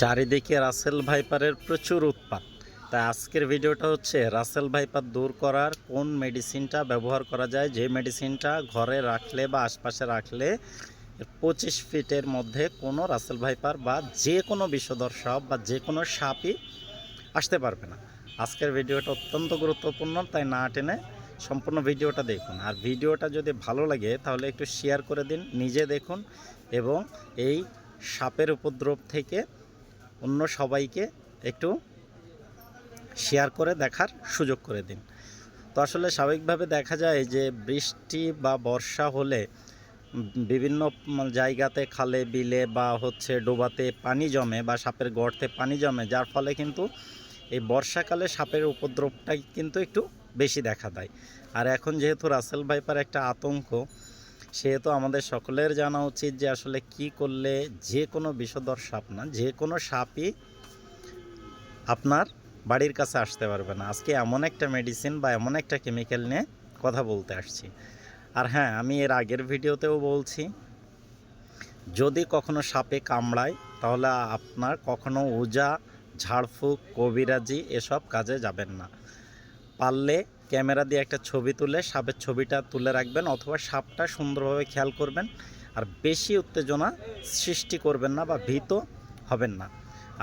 চারিদিকে রাসেল ভাইপারের প্রচুর উৎপাত। তাই আজকের ভিডিওটা হচ্ছে রাসেল ভাইপার দূর করার কোন মেডিসিনটা ব্যবহার করা যায়, যে মেডিসিনটা ঘরে রাখলে বা আশপাশে রাখলে পঁচিশ ফিটের মধ্যে কোনো রাসেল ভাইপার বা যে কোনো বিষধর সাপ বা যে কোনো সাপই আসতে পারবে না। আজকের ভিডিওটা অত্যন্ত গুরুত্বপূর্ণ, তাই না টেনে সম্পূর্ণ ভিডিওটা দেখুন। আর ভিডিওটা যদি ভালো লাগে, তাহলে একটু শেয়ার করে দিন, নিজে দেখুন এবং এই সাপের উপদ্রব থেকে অন্য সবাইকে একটু শেয়ার করে দেখার সুযোগ করে দিন। তো আসলে স্বাভাবিকভাবে দেখা যায় যে বৃষ্টি বা বর্ষা হলে বিভিন্ন জায়গাতে খালে, বিলে বা হচ্ছে ডোবাতে পানি জমে বা সাপের গর্তে পানি জমে, যার ফলে কিন্তু এই বর্ষাকালে সাপের উপদ্রবটাই কিন্তু একটু বেশি দেখা দেয়। আর এখন যেহেতু রাসেল ভাইপার একটা আতঙ্ক সেহেতু আমাদের সকলের জানা উচিত যে আসলে কি করলে যে কোনো বিষধর সাপ না, যে কোনো সাপই আপনার বাড়ির কাছে আসতে পারবে না। আজকে এমন একটা মেডিসিন বা এমন একটা কেমিক্যাল নিয়ে কথা বলতে আসছি। আর হ্যাঁ আমি এর আগের ভিডিওতেও বলছি, যদি কখনো সাপে কামড়ায়, তাহলে আপনার কখনো উজা, ঝাড়ফুঁক, কবিরাজি এসব কাজে যাবেন না। পারলে ক্যামেরা দিয়ে একটা ছবি তুলে, সাপের ছবিটা তুলে রাখবেন অথবা সাপটা সুন্দরভাবে খেয়াল করবেন। আর বেশি উত্তেজনা সৃষ্টি করবেন না বা ভীত হবেন না।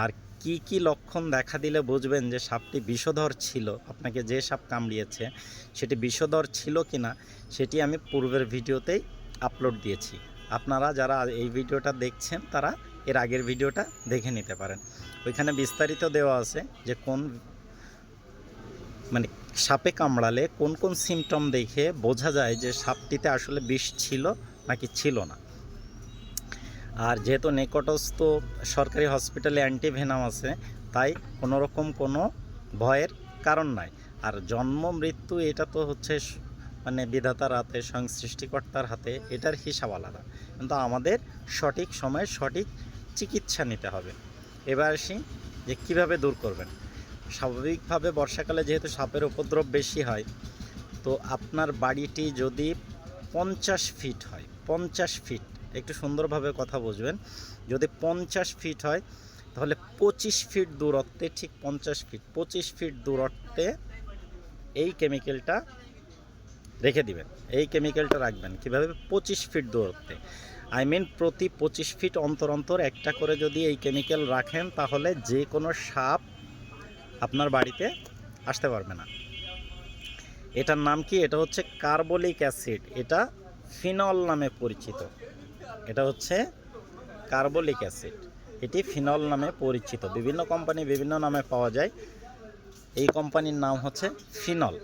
আর কি কি লক্ষণ দেখা দিলে বুঝবেন যে সাপটি বিষধর ছিল, আপনাকে যে সাপ কামড়িয়েছে, সেটি বিষধর ছিল কি না সেটি আমি পূর্বের ভিডিওতেই আপলোড দিয়েছি। আপনারা যারা এই ভিডিওটা দেখছেন, তারা এর আগের ভিডিওটা দেখে নিতে পারেন। ওইখানে বিস্তারিত দেওয়া আছে যে কোন মানে সাপে কামড়ালে কোন কোন সিমটম দেখে বোঝা যায় যে সাপটিতে আসলে বিষ ছিল নাকি ছিল না? আর যেহেতু নিকটস্থ সরকারি হসপিটালে অ্যান্টিভেনাম আছে, তাই কোনো রকম কোনো ভয়ের কারণ নাই। আর জন্ম, মৃত্যু এটা তো হচ্ছে মানে বিধাতার হাতে স্বয়ং সৃষ্টিকর্তার হাতে, এটার হিসাব আলাদা। কিন্তু আমাদের সঠিক সময়ে সঠিক চিকিৎসা নিতে হবে। এবার আসি যে কীভাবে দূর করবেন। স্বাভাবিকভাবে বর্ষাকালে যেহেতু সাপের উপদ্রব বেশি হয়, তো আপনার বাড়িটি যদি পঞ্চাশ ফিট হয়, পঞ্চাশ ফিট, একটু সুন্দরভাবে কথা বুঝবেন, যদি পঞ্চাশ ফিট হয়, তাহলে পঁচিশ ফিট দূরত্বে, ঠিক পঞ্চাশ ফিট, পঁচিশ ফিট দূরত্বে এই কেমিক্যালটা রেখে দিবেন। এই কেমিক্যালটা রাখবেন কীভাবে? পঁচিশ ফিট দূরত্বে। আই মিন প্রতি পঁচিশ ফিট অন্তর অন্তর একটা করে যদি এই কেমিক্যাল রাখেন, তাহলে যে কোনো সাপ আপনার বাড়িতে আসতে পারবে না। এটার নাম কি? এটা হচ্ছে কার্বলিক অ্যাসিড। এটা ফিনল নামে পরিচিত। এটা হচ্ছে কার্বলিক অ্যাসিড। এটি ফিনল নামে পরিচিত। বিভিন্ন কোম্পানি বিভিন্ন নামে পাওয়া যায়। এই কোম্পানির নাম হচ্ছে ফিনল।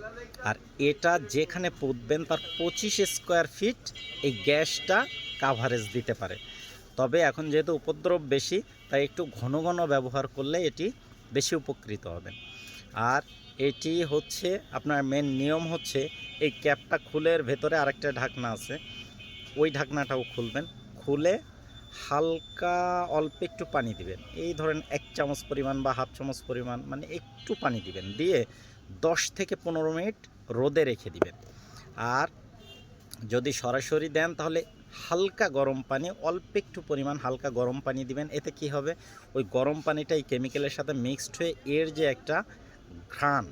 আর এটা যেখানে পুঁতবেন তার পঁচিশ স্কোয়ার ফিট এই গ্যাসটা কাভারেজ দিতে পারে। তবে এখন যেহেতু উপদ্রব বেশি, তাই একটু ঘন ঘন ব্যবহার করলে এটি বেশি উপকৃত হবেন। আর এটি হচ্ছে আপনার মেন নিয়ম হচ্ছে এই ক্যাপটা খুলে এর ভেতরে আরেকটা ঢাকনা আছে, ওই ঢাকনাটাও খুলবেন। খুলে হালকা অল্প একটু পানি দিবেন। এই ধরেন এক চামচ পরিমাণ বা হাফ চামচ পরিমাণ মানে একটু পানি দিবেন। দিয়ে দশ থেকে পনেরো মিনিট রোদে রেখে দিবেন। আর যদি সরাসরি দেন তাহলে হালকা গরম পানি, অল্প একটু পরিমাণ হালকা গরম পানি দিবেন। এতে কি হবে? ওই গরম পানিটা এই কেমিক্যালের সাথে মিক্সড হয়ে এর যে একটা ঘ্রাণ,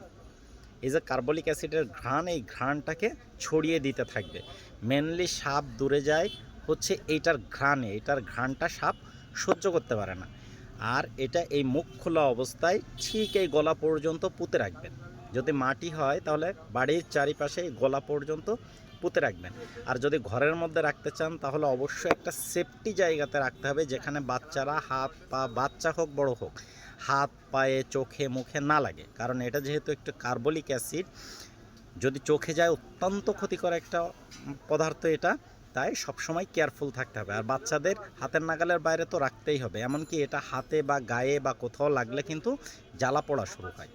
এই যে কার্বলিক অ্যাসিডের ঘ্রাণ, এই ঘ্রাণটাকে ছড়িয়ে দিতে থাকবে। মেনলি সাপ দূরে যায়, হচ্ছে এইটার ঘ্রাণে এটার ঘ্রাণটা সাপ সহ্য করতে পারে না। আর এটা এই মুখ খোলা অবস্থায় ঠিক এই গলা পর্যন্ত পুঁতে রাখবেন। যদি মাটি হয়, তাহলে বাড়ির চারিপাশে গলা পর্যন্ত পুঁতে রাখবেন। আর যদি ঘরের মধ্যে রাখতে চান, তাহলে অবশ্যই একটা সেফটি জায়গাতে রাখতে হবে, যেখানে বাচ্চারা হাত পা, বাচ্চা হোক, বড় হোক, হাত, পায়ে, চোখে, মুখে না লাগে। কারণ এটা যেহেতু একটু কার্বলিক অ্যাসিড, যদি চোখে যায় অত্যন্ত ক্ষতিকর একটা পদার্থ এটা, তাই সবসময় কেয়ারফুল থাকতে হবে। আর বাচ্চাদের হাতের নাগালের বাইরে তো রাখতেই হবে, এমনকি এটা হাতে বা গায়ে বা কোথাও লাগলে কিন্তু জ্বালা পড়া শুরু হয়।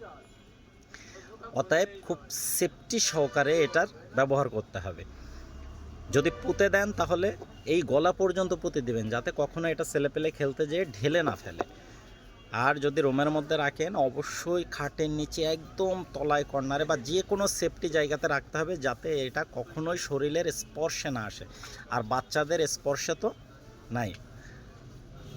অতএব খুব সেফটি সহকারে এটার ব্যবহার করতে হবে। যদি পুঁতে দেন তাহলে এই গলা পর্যন্ত পুঁতে দিবেন, যাতে কখনো এটা ছেলেপেলে খেলতে যেয়ে ঢেলে না ফেলে। আর যদি রুমের মধ্যে রাখেন, অবশ্যই খাটের নিচে একদম তলায় কর্নারে বা যে কোনো সেফটি জায়গাতে রাখতে হবে, যাতে এটা কখনোই শরীরের স্পর্শে না আসে। আর বাচ্চাদের স্পর্শে তো নাই।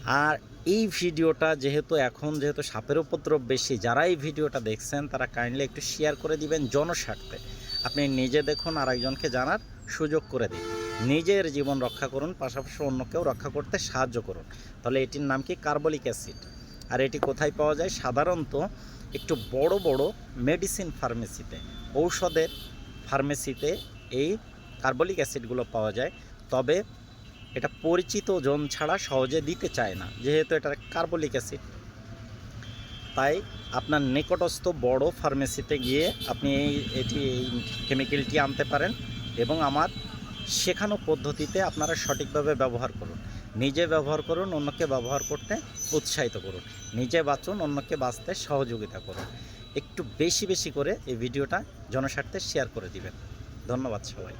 আর এই ভিডিওটা যেহেতু এখন যেহেতু সাপের উপদ্রব বেশি, যারা এই ভিডিওটা দেখছেন তারা কাইন্ডলি একটু শেয়ার করে দিবেন জনস্বার্থে। আপনি নিজে দেখুন আর একজনকে জানার সুযোগ করে দিন। নিজের জীবন রক্ষা করুন, পাশাপাশি অন্যকেও রক্ষা করতে সাহায্য করুন। তাহলে এটির নাম কি? Carbolic acid. আর এটি কোথায় পাওয়া যায়? সাধারণত একটু বড় বড় মেডিসিন ফার্মেসিতে ঔষধের ফার্মেসিতে এই কার্বলিক অ্যাসিডগুলো পাওয়া যায়। তবে এটা পরিচিত জন ছাড়া সহজে দিতে চায় না, যেহেতু এটা কার্বলিক অ্যাসিড। তাই আপনার নিকটস্থ বড় ফার্মেসিতে গিয়ে আপনি এই, এটি, এই কেমিক্যালটি আনতে পারেন এবং আমার শেখানো পদ্ধতিতে আপনারা সঠিকভাবে ব্যবহার করুন। নিজে ব্যবহার করুন, অন্যকে ব্যবহার করতে উৎসাহিত করুন। নিজে বাঁচুন, অন্যকে বাঁচতে সহযোগিতা করুন। একটু বেশি বেশি করে এই ভিডিওটা জনস্বার্থে শেয়ার করে দিবেন। ধন্যবাদ সবাই